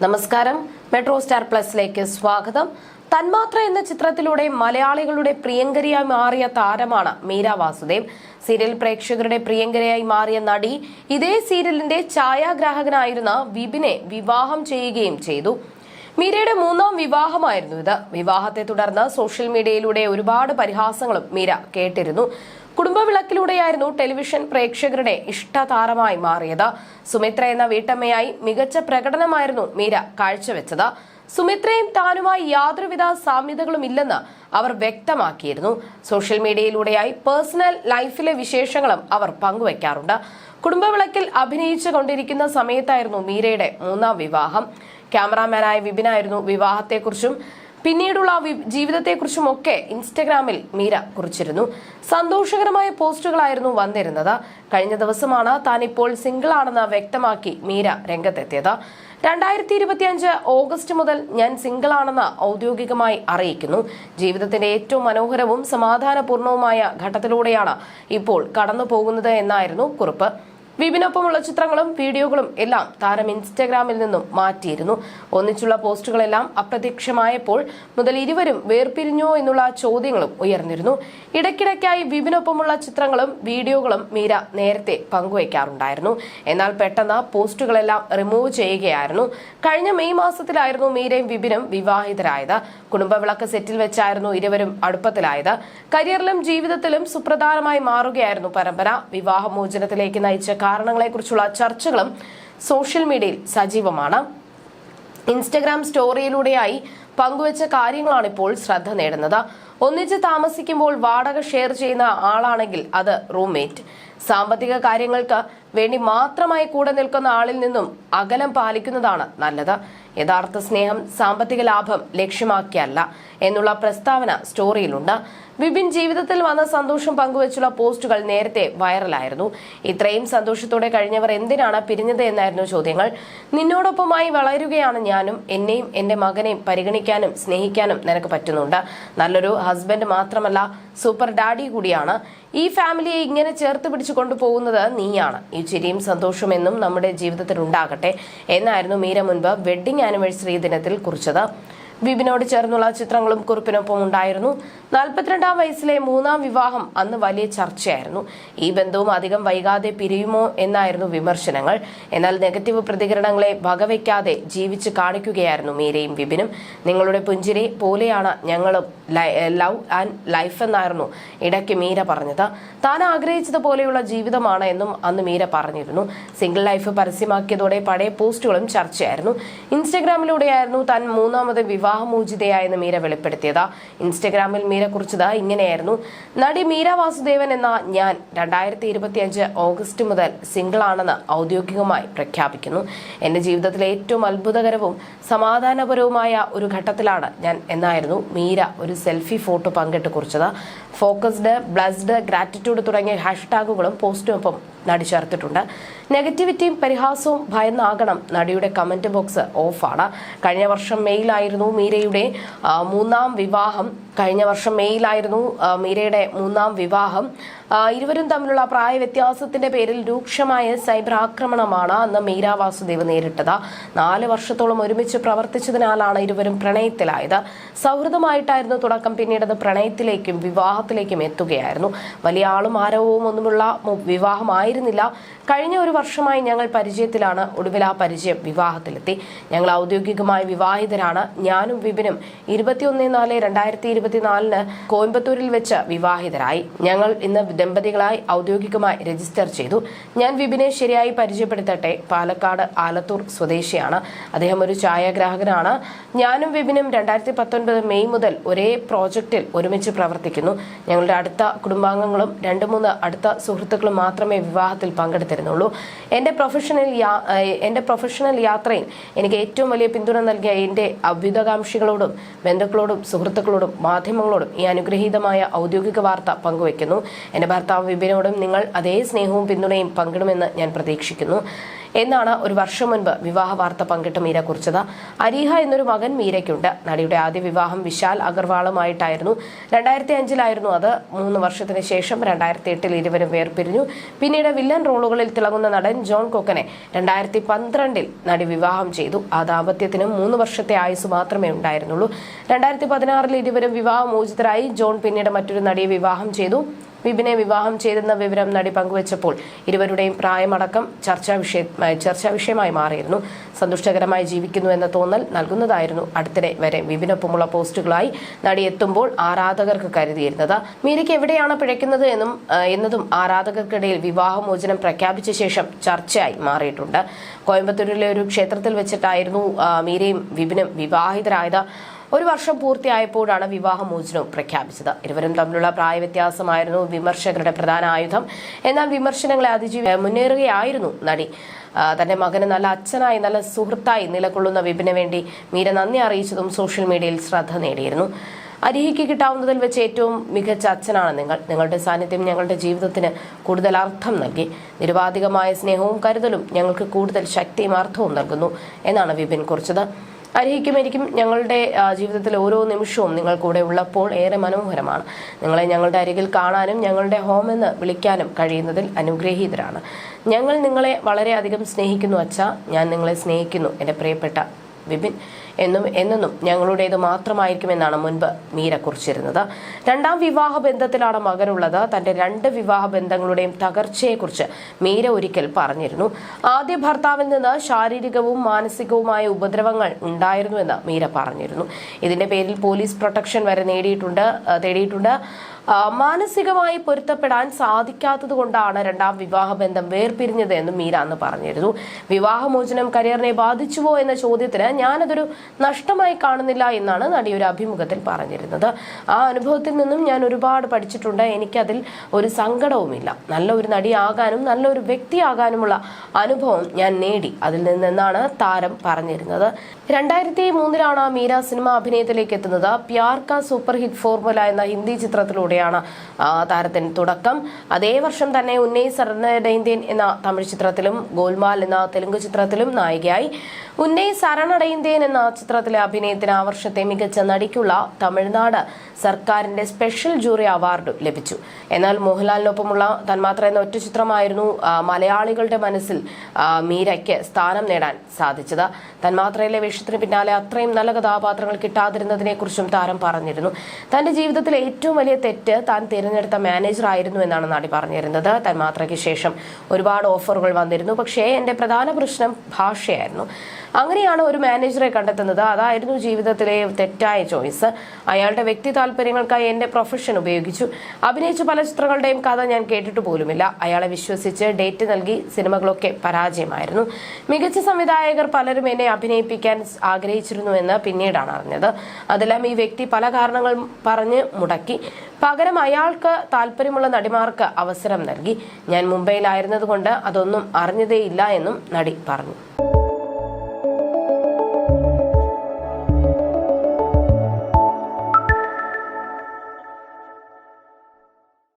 നമസ്കാരം. Metro star പ്ലസിലേക്ക് സ്വാഗതം. തന്മാത്ര എന്ന ചിത്രത്തിലൂടെ മലയാളികളുടെ പ്രിയങ്കരിയായി മാറിയ താരമാണ് മീര വാസുദേവ്. സീരിയൽ പ്രേക്ഷകരുടെ പ്രിയങ്കരയായി മാറിയ നടി ഇതേ സീരിയലിന്റെ ഛായാഗ്രാഹകനായിരുന്ന വിപിനെ വിവാഹം ചെയ്യുകയും ചെയ്തു. മീരയുടെ മൂന്നാം വിവാഹമായിരുന്നു ഇത്. വിവാഹത്തെ തുടർന്ന് സോഷ്യൽ മീഡിയയിലൂടെ ഒരുപാട് പരിഹാസങ്ങളും മീര കേട്ടിരുന്നു. കുടുംബവിളക്കിലൂടെയായിരുന്നു ടെലിവിഷൻ പ്രേക്ഷകരുടെ ഇഷ്ടതാരമായി മാറിയത്. സുമിത്ര എന്ന വീട്ടമ്മയായി മികച്ച പ്രകടനമായിരുന്നു മീര കാഴ്ചവെച്ചത്. സുമിത്രയും താനുമായി യാതൊരുവിധ സാമ്യതകളും ഇല്ലെന്ന് അവർ വ്യക്തമാക്കിയിരുന്നു. സോഷ്യൽ മീഡിയയിലൂടെയായി പേഴ്സണൽ ലൈഫിലെ വിശേഷങ്ങളും അവർ പങ്കുവയ്ക്കാറുണ്ട് കുടുംബവിളക്കിൽ അഭിനയിച്ചു കൊണ്ടിരിക്കുന്ന സമയത്തായിരുന്നു മീരയുടെ മൂന്നാം വിവാഹം. ക്യാമറാമാനായ വിപിനായിരുന്നു വിവാഹത്തെക്കുറിച്ചും പിന്നീടുള്ള ജീവിതത്തെക്കുറിച്ചും ഒക്കെ ഇൻസ്റ്റഗ്രാമിൽ മീര കുറിച്ചിരുന്നു. സന്തോഷകരമായ പോസ്റ്റുകളായിരുന്നു വന്നിരുന്നത്. കഴിഞ്ഞ ദിവസമാണ് താൻ ഇപ്പോൾ സിംഗിൾ ആണെന്ന് വ്യക്തമാക്കി മീര രംഗത്തെത്തിയത്. രണ്ടായിരത്തി ഇരുപത്തിയഞ്ച് ഓഗസ്റ്റ് മുതൽ ഞാൻ സിംഗിൾ ആണെന്ന് ഔദ്യോഗികമായി അറിയിക്കുന്നു. ജീവിതത്തിന്റെ ഏറ്റവും മനോഹരവും സമാധാനപൂർണവുമായ ഘട്ടത്തിലൂടെയാണ് ഇപ്പോൾ കടന്നു പോകുന്നത് എന്നായിരുന്നു കുറിപ്പ്. വിപിനൊപ്പമുള്ള ചിത്രങ്ങളും വീഡിയോകളും എല്ലാം താരം ഇൻസ്റ്റഗ്രാമിൽ നിന്നും മാറ്റിയിരുന്നു. ഒന്നിച്ചുള്ള പോസ്റ്റുകളെല്ലാം അപ്രത്യക്ഷമായപ്പോൾ മുതൽ ഇരുവരും വേർപിരിഞ്ഞോ എന്നുള്ള ചോദ്യങ്ങളും ഉയർന്നിരുന്നു. ഇടയ്ക്കിടയ്ക്കായി വിപിനൊപ്പമുള്ള ചിത്രങ്ങളും വീഡിയോകളും മീര നേരത്തെ പങ്കുവയ്ക്കാറുണ്ടായിരുന്നു. എന്നാൽ പെട്ടെന്ന് പോസ്റ്റുകളെല്ലാം റിമൂവ് ചെയ്യുകയായിരുന്നു. കഴിഞ്ഞ മെയ് മാസത്തിലായിരുന്നു മീരയും വിപിനും വിവാഹിതരായത്. കുടുംബവിളക്ക് സെറ്റിൽ വെച്ചായിരുന്നു ഇരുവരും അടുപ്പത്തിലായത്. കരിയറിലും ജീവിതത്തിലും സുപ്രധാനമായി മാറുകയായിരുന്നു പരമ്പര. വിവാഹമോചനത്തിലേക്ക് നയിച്ച കാരണങ്ങളെക്കുറിച്ചുള്ള ചർച്ചകളും സോഷ്യൽ മീഡിയയിൽ സജീവമാണ്. ഇൻസ്റ്റഗ്രാം സ്റ്റോറിയിലൂടെയായി പങ്കുവച്ച കാര്യങ്ങളാണ് ഇപ്പോൾ ശ്രദ്ധ നേടുന്നത്. ഒന്നിച്ച് താമസിക്കുമ്പോൾ വാടക ഷെയർ ചെയ്യുന്ന ആളാണെങ്കിൽ അത് റൂംമേറ്റ്. സാമ്പത്തിക കാര്യങ്ങൾക്ക് വേണ്ടി മാത്രമായി കൂടെ നിൽക്കുന്ന ആളിൽ നിന്നും അകലം പാലിക്കുന്നതാണ് നല്ലത്. യഥാർത്ഥ സ്നേഹം സാമ്പത്തിക ലാഭം ലക്ഷ്യമാക്കിയല്ല. എന്നുള്ള പ്രസ്താവന സ്റ്റോറിയിലുണ്ട്. വിപിൻ ജീവിതത്തിൽ വന്ന സന്തോഷം പങ്കുവച്ചുള്ള പോസ്റ്റുകൾ നേരത്തെ വൈറലായിരുന്നു. ഇത്രയും സന്തോഷത്തോടെ കഴിഞ്ഞവർ എന്തിനാണ് പിരിഞ്ഞത് എന്നായിരുന്നു ചോദ്യങ്ങൾ. നിന്നോടൊപ്പമായി വളരുകയാണ് ഞാനും എന്നെയും എന്റെ മകനെയും പരിഗണിക്കാനും സ്നേഹിക്കാനും നിനക്ക് പറ്റുന്നുണ്ട്. നല്ലൊരു ഹസ്ബൻഡ് മാത്രമല്ല സൂപ്പർ ഡാഡി കൂടിയാണ്. ഈ ഫാമിലിയെ ഇങ്ങനെ ചേർത്ത് പിടിച്ചു കൊണ്ടുപോകുന്നത് നീയാണ്. ഈ ചിരിയും സന്തോഷവും എന്നും നമ്മുടെ ജീവിതത്തിൽ ഉണ്ടാകട്ടെ എന്നായിരുന്നു മീര മുൻപ് വെഡ്ഡിംഗ് ആനിവേഴ്സറി ദിനത്തിൽ കുറിച്ചത്. വിപിനോട് ചേർന്നുള്ള ചിത്രങ്ങളും കുറിപ്പിനൊപ്പം ഉണ്ടായിരുന്നു. നാൽപ്പത്തിരണ്ടാം വയസ്സിലെ മൂന്നാം വിവാഹം അന്ന് വലിയ ചർച്ചയായിരുന്നു. ഈ ബന്ധവും അധികം വൈകാതെ പിരിയുമോ എന്നായിരുന്നു വിമർശനങ്ങൾ. എന്നാൽ നെഗറ്റീവ് പ്രതികരണങ്ങളെ വകവയ്ക്കാതെ ജീവിച്ച് കാണിക്കുകയായിരുന്നു മീരയും വിപിനും. നിങ്ങളുടെ പുഞ്ചിരി പോലെയാണ് ഞങ്ങളും ലവ് ആൻഡ് ലൈഫ് എന്നായിരുന്നു ഇടയ്ക്ക് മീര പറഞ്ഞത്. താൻ ആഗ്രഹിച്ചതുപോലെയുള്ള ജീവിതമാണ് എന്നും അന്ന് മീര പറഞ്ഞിരുന്നു. സിംഗിൾ ലൈഫ് പരസ്യമാക്കിയതോടെ പഴയ പോസ്റ്റുകളും ചർച്ചയായിരുന്നു. ഇൻസ്റ്റഗ്രാമിലൂടെയായിരുന്നു താൻ മൂന്നാമത് വിവാഹമോചിതയായെന്ന് മീര വെളിപ്പെടുത്തിയത്. ഇൻസ്റ്റഗ്രാമിൽ മീര കുറിച്ചത് ഇങ്ങനെയായിരുന്നു. നടി മീര വാസുദേവൻ എന്ന ഞാൻ രണ്ടായിരത്തി ഇരുപത്തി അഞ്ച് ഓഗസ്റ്റ് മുതൽ സിംഗിൾ ആണെന്ന് ഔദ്യോഗികമായി പ്രഖ്യാപിക്കുന്നു. എന്റെ ജീവിതത്തിലെ ഏറ്റവും അത്ഭുതകരവും സമാധാനപരവുമായ ഒരു ഘട്ടത്തിലാണ് ഞാൻ എന്നായിരുന്നു മീര ഒരു സെൽഫി ഫോട്ടോ പങ്കിട്ട് കുറിച്ചത്. ഫോക്കസ്ഡ് ബ്ലസ്ഡ് ഗ്രാറ്റിറ്റ്യൂഡ് തുടങ്ങിയ ഹാഷ്ടാഗുകളും പോസ്റ്റുമൊപ്പം നടി ചേർത്തിട്ടുണ്ട്. നെഗറ്റിവിറ്റിയും പരിഹാസവും ഭയന്നാകണം നടിയുടെ കമന്റ് ബോക്സ് ഓഫാണ്. കഴിഞ്ഞ വർഷം മെയിലായിരുന്നു മീരയുടെ മൂന്നാം വിവാഹം. കഴിഞ്ഞ വർഷം മെയ്യിലായിരുന്നു മീരയുടെ മൂന്നാം വിവാഹം. ഇരുവരും തമ്മിലുള്ള പ്രായ വ്യത്യാസത്തിന്റെ പേരിൽ രൂക്ഷമായ സൈബർ ആക്രമണമാണ് അന്ന് മീര വാസുദേവ് നേരിട്ടത്. നാല് വർഷത്തോളം ഒരുമിച്ച് പ്രവർത്തിച്ചതിനാലാണ് ഇരുവരും പ്രണയത്തിലായത്. സൗഹൃദമായിട്ടായിരുന്നു തുടക്കം. പിന്നീട് അത് പ്രണയത്തിലേക്കും വിവാഹത്തിലേക്കും എത്തുകയായിരുന്നു. വലിയ ആളും ആരവവും ഒന്നുമുള്ള വിവാഹമായിരുന്നില്ല. കഴിഞ്ഞ ഒരു വർഷമായി ഞങ്ങൾ പരിചയത്തിലാണ്. ഒടുവിൽ ആ പരിചയം വിവാഹത്തിലെത്തി. ഞങ്ങൾ ഔദ്യോഗികമായി വിവാഹിതരാണ്. ഞാനും വിപിനും ഇരുപത്തിയൊന്ന് നാല് രണ്ടായിരത്തി ഇരുപത്തിനാലിന് കോയമ്പത്തൂരിൽ വെച്ച് വിവാഹിതരായി. ഞങ്ങൾ ഇന്ന് ദമ്പതികളായി ഔദ്യോഗികമായി രജിസ്റ്റർ ചെയ്തു. ഞാൻ വിപിനെ ശരിയായി പരിചയപ്പെടുത്തട്ടെ. പാലക്കാട് ആലത്തൂർ സ്വദേശിയാണ്. അദ്ദേഹം ഒരു ഛായാഗ്രാഹകനാണ്. ഞാനും വിപിനും രണ്ടായിരത്തി പത്തൊൻപത് മെയ് മുതൽ ഒരേ പ്രോജക്റ്റിൽ ഒരുമിച്ച് പ്രവർത്തിക്കുന്നു. ഞങ്ങളുടെ അടുത്ത കുടുംബാംഗങ്ങളും രണ്ട് മൂന്ന് അടുത്ത സുഹൃത്തുക്കളും മാത്രമേ വിവാഹത്തിൽ പങ്കെടുത്തിരുന്നുള്ളൂ. എന്റെ പ്രൊഫഷണൽ എന്റെ പ്രൊഫഷണൽ യാത്രയിൽ എനിക്ക് ഏറ്റവും വലിയ പിന്തുണ നൽകിയ എന്റെ അഭ്യുതകാംക്ഷികളോടും ബന്ധുക്കളോടും സുഹൃത്തുക്കളോടും മാധ്യമങ്ങളോടും ഈ അനുഗ്രഹീതമായ ഔദ്യോഗിക വാർത്ത പങ്കുവയ്ക്കുന്നു. ഭർത്താവ് വിപിനോടും നിങ്ങൾ അതേ സ്നേഹവും പിന്തുണയും പങ്കിടുമെന്ന് ഞാൻ പ്രതീക്ഷിക്കുന്നു. എന്നാണ് ഒരു വർഷം മുൻപ് വിവാഹ വാർത്ത പങ്കിട്ട് മീര കുറിച്ചത്. അരീഹ എന്നൊരു മകൻ മീരയ്ക്കുണ്ട്. നടിയുടെ ആദ്യ വിവാഹം വിശാൽ അഗർവാളുമായിട്ടായിരുന്നു. രണ്ടായിരത്തി അഞ്ചിലായിരുന്നു അത്. മൂന്ന് വർഷത്തിന് ശേഷം രണ്ടായിരത്തി എട്ടിൽ ഇരുവരും വേർപിരിഞ്ഞു. പിന്നീട് വില്ലൻ റോളുകളിൽ തിളങ്ങുന്ന നടൻ ജോൺ കൊക്കനെ രണ്ടായിരത്തി പന്ത്രണ്ടിൽ നടി വിവാഹം ചെയ്തു. ആ ദാമ്പത്യത്തിന് മൂന്ന് വർഷത്തെ ആയുസ് മാത്രമേ ഉണ്ടായിരുന്നുള്ളൂ. രണ്ടായിരത്തി പതിനാറിൽ ഇരുവരും വിവാഹമോചിതരായി. ജോൺ പിന്നീട് മറ്റൊരു നടിയെ വിവാഹം ചെയ്തു. വിപിനെ വിവാഹം ചെയ്തെന്ന വിവരം നടി പങ്കുവച്ചപ്പോൾ ഇരുവരുടെയും പ്രായമടക്കം ചർച്ചാ വിഷയ ചർച്ചാ വിഷയമായി മാറിയിരുന്നു. സന്തുഷ്ടകരമായി ജീവിക്കുന്നു എന്ന തോന്നൽ നൽകുന്നതായിരുന്നു അടുത്തിടെ വരെ വിപിനൊപ്പമുള്ള പോസ്റ്റുകളായി നടി എത്തുമ്പോൾ ആരാധകർക്ക് കരുതിയിരുന്നത്. മീരയ്ക്ക് എവിടെയാണ് പിഴയ്ക്കുന്നത് എന്നും എന്നതും ആരാധകർക്കിടയിൽ വിവാഹമോചനം പ്രഖ്യാപിച്ച ശേഷം ചർച്ചയായി മാറിയിട്ടുണ്ട്. കോയമ്പത്തൂരിലെ ഒരു ക്ഷേത്രത്തിൽ വെച്ചിട്ടായിരുന്നു മീരയും വിപിനും വിവാഹിതരായത്. ഒരു വർഷം പൂർത്തിയായപ്പോഴാണ് വിവാഹമോചനവും പ്രഖ്യാപിച്ചത്. ഇരുവരും തമ്മിലുള്ള പ്രായവ്യത്യാസമായിരുന്നു വിമർശകരുടെ പ്രധാന ആയുധം. എന്നാൽ വിമർശനങ്ങളെ അതിജീവി മുന്നേറുകയായിരുന്നു നടി. തന്റെ മകന് നല്ല അച്ഛനായി നല്ല സുഹൃത്തായി നിലകൊള്ളുന്ന വിപിന് വേണ്ടി മീര നന്ദി അറിയിച്ചതും സോഷ്യൽ മീഡിയയിൽ ശ്രദ്ധ നേടിയിരുന്നു. അരിഹിക്ക് കിട്ടാവുന്നതിൽ വെച്ച് ഏറ്റവും മികച്ച അച്ഛനാണ് നിങ്ങൾ. നിങ്ങളുടെ സാന്നിധ്യം ഞങ്ങളുടെ ജീവിതത്തിന് കൂടുതൽ അർത്ഥം നൽകി. നിരുപാധികമായ സ്നേഹവും കരുതലും ഞങ്ങൾക്ക് കൂടുതൽ ശക്തിയും അർത്ഥവും നൽകുന്നു എന്നാണ് വിപിൻ കുറിച്ചത്. അരിഹിക്കും എനിക്കും ഞങ്ങളുടെ ജീവിതത്തിൽ ഓരോ നിമിഷവും നിങ്ങൾ കൂടെ ഉള്ളപ്പോൾ ഏറെ മനോഹരമാണ്. നിങ്ങളെ ഞങ്ങളുടെ അരികിൽ കാണാനും ഞങ്ങളുടെ ഹോം എന്ന് വിളിക്കാനും കഴിയുന്നതിൽ അനുഗ്രഹീതരാണ്. ഞങ്ങൾ നിങ്ങളെ വളരെയധികം സ്നേഹിക്കുന്നു അച്ഛ. ഞാൻ നിങ്ങളെ സ്നേഹിക്കുന്നു എന്റെ പ്രിയപ്പെട്ട വിപിൻ. എന്നും എന്നെന്നും ഞങ്ങളുടേത് മാത്രമായിരിക്കുമെന്നാണ് മുൻപ് മീര കുറിച്ചിരുന്നത്. രണ്ടാം വിവാഹ ബന്ധത്തിലാണ് മകനുള്ളത്. തന്റെ രണ്ട് വിവാഹ ബന്ധങ്ങളുടെയും തകർച്ചയെക്കുറിച്ച് മീര ഒരിക്കൽ പറഞ്ഞിരുന്നു. ആദ്യ ഭർത്താവിൽ നിന്ന് ശാരീരികവും മാനസികവുമായ ഉപദ്രവങ്ങൾ ഉണ്ടായിരുന്നുവെന്ന് മീര പറഞ്ഞിരുന്നു. ഇതിന്റെ പേരിൽ പോലീസ് പ്രൊട്ടക്ഷൻ വരെ നേടിയിട്ടുണ്ട് തേടിയിട്ടുണ്ട്. മാനസികമായി പൊരുത്തപ്പെടാൻ സാധിക്കാത്തത് കൊണ്ടാണ് രണ്ടാം വിവാഹ ബന്ധം വേർപിരിഞ്ഞത് എന്നും മീര അന്ന് പറഞ്ഞിരുന്നു. വിവാഹമോചനം കരിയറിനെ ബാധിച്ചുവോ എന്ന ചോദ്യത്തിന് ഞാനതൊരു നഷ്ടമായി കാണുന്നില്ല എന്നാണ് നടി ഒരു അഭിമുഖത്തിൽ പറഞ്ഞിരുന്നത്. ആ അനുഭവത്തിൽ നിന്നും ഞാൻ ഒരുപാട് പഠിച്ചിട്ടുണ്ട്. എനിക്കതിൽ ഒരു സങ്കടവുമില്ല. നല്ല ഒരു നടിയാകാനും നല്ലൊരു വ്യക്തിയാകാനുമുള്ള അനുഭവം ഞാൻ നേടി. അതിൽ നിന്നെന്നാണ് താരം പറഞ്ഞിരുന്നത്. രണ്ടായിരത്തി മൂന്നിലാണ് മീര സിനിമ അഭിനയത്തിലേക്ക് എത്തുന്നത്. പ്യാർ കാ സൂപ്പർ ഹിറ്റ് ഫോർമുല എന്ന ഹിന്ദി ചിത്രത്തിലൂടെയാണ് താരത്തിന് തുടക്കം. അതേ വർഷം തന്നെ ഉന്നയി സരണടൈന്ത്യൻ എന്ന തമിഴ് ചിത്രത്തിലും ഗോൽമാൽ എന്ന തെലുങ്ക് ചിത്രത്തിലും നായികയായി. ഉന്നയി സരണടൈന്ത്യൻ എന്ന ചിത്രത്തിലെ അഭിനയത്തിന് ആ വർഷത്തെ മികച്ച നടിക്കുള്ള തമിഴ്നാട് സർക്കാരിന്റെ സ്പെഷ്യൽ ജൂറി അവാർഡ് ലഭിച്ചു. എന്നാൽ മോഹൻലാലിനൊപ്പമുള്ള തന്മാത്ര എന്ന ഒറ്റ ചിത്രമായിരുന്നു മലയാളികളുടെ മനസ്സിൽ മീരയ്ക്ക് സ്ഥാനം നേടാൻ സാധിച്ചത്. തന്മാത്രയിലെ വേഷത്തിന് പിന്നാലെ അത്രയും നല്ല കഥാപാത്രങ്ങൾ കിട്ടാതിരുന്നതിനെ കുറിച്ചും താരം പറഞ്ഞിരുന്നു. തന്റെ ജീവിതത്തിലെ ഏറ്റവും വലിയ തെറ്റ് താൻ തിരഞ്ഞെടുത്ത മാനേജർ ആയിരുന്നു എന്നാണ് നടി പറഞ്ഞിരുന്നത്. തന്മാത്രയ്ക്ക് ശേഷം ഒരുപാട് ഓഫറുകൾ വന്നിരുന്നു. പക്ഷേ എന്റെ പ്രധാന പ്രശ്നം ഭാഷയായിരുന്നു. അങ്ങനെയാണ് ഒരു മാനേജറെ കണ്ടെത്തുന്നത്. അതായിരുന്നു ജീവിതത്തിലെ തെറ്റായ ചോയ്സ് അയാളുടെ വ്യക്തി താല്പര്യങ്ങൾക്കായി എന്റെ പ്രൊഫഷൻ ഉപയോഗിച്ചു. അഭിനയിച്ച പല ചിത്രങ്ങളുടെയും കഥ ഞാൻ കേട്ടിട്ട് പോലുമില്ല. അയാളെ വിശ്വസിച്ച് ഡേറ്റ് നൽകി സിനിമകളൊക്കെ പരാജയമായിരുന്നു. മികച്ച സംവിധായകർ പലരും എന്നെ അഭിനയിപ്പിക്കാൻ ആഗ്രഹിച്ചിരുന്നുവെന്ന് പിന്നീടാണ് അറിഞ്ഞത്. അതെല്ലാം ഈ വ്യക്തി പല കാരണങ്ങൾ പറഞ്ഞ് മുടക്കി. പകരം അയാൾക്ക് താല്പര്യമുള്ള നടിമാർക്ക് അവസരം നൽകി. ഞാൻ മുംബൈയിലായിരുന്നതുകൊണ്ട് അതൊന്നും അറിഞ്ഞതേയില്ല എന്നും നടി പറഞ്ഞു.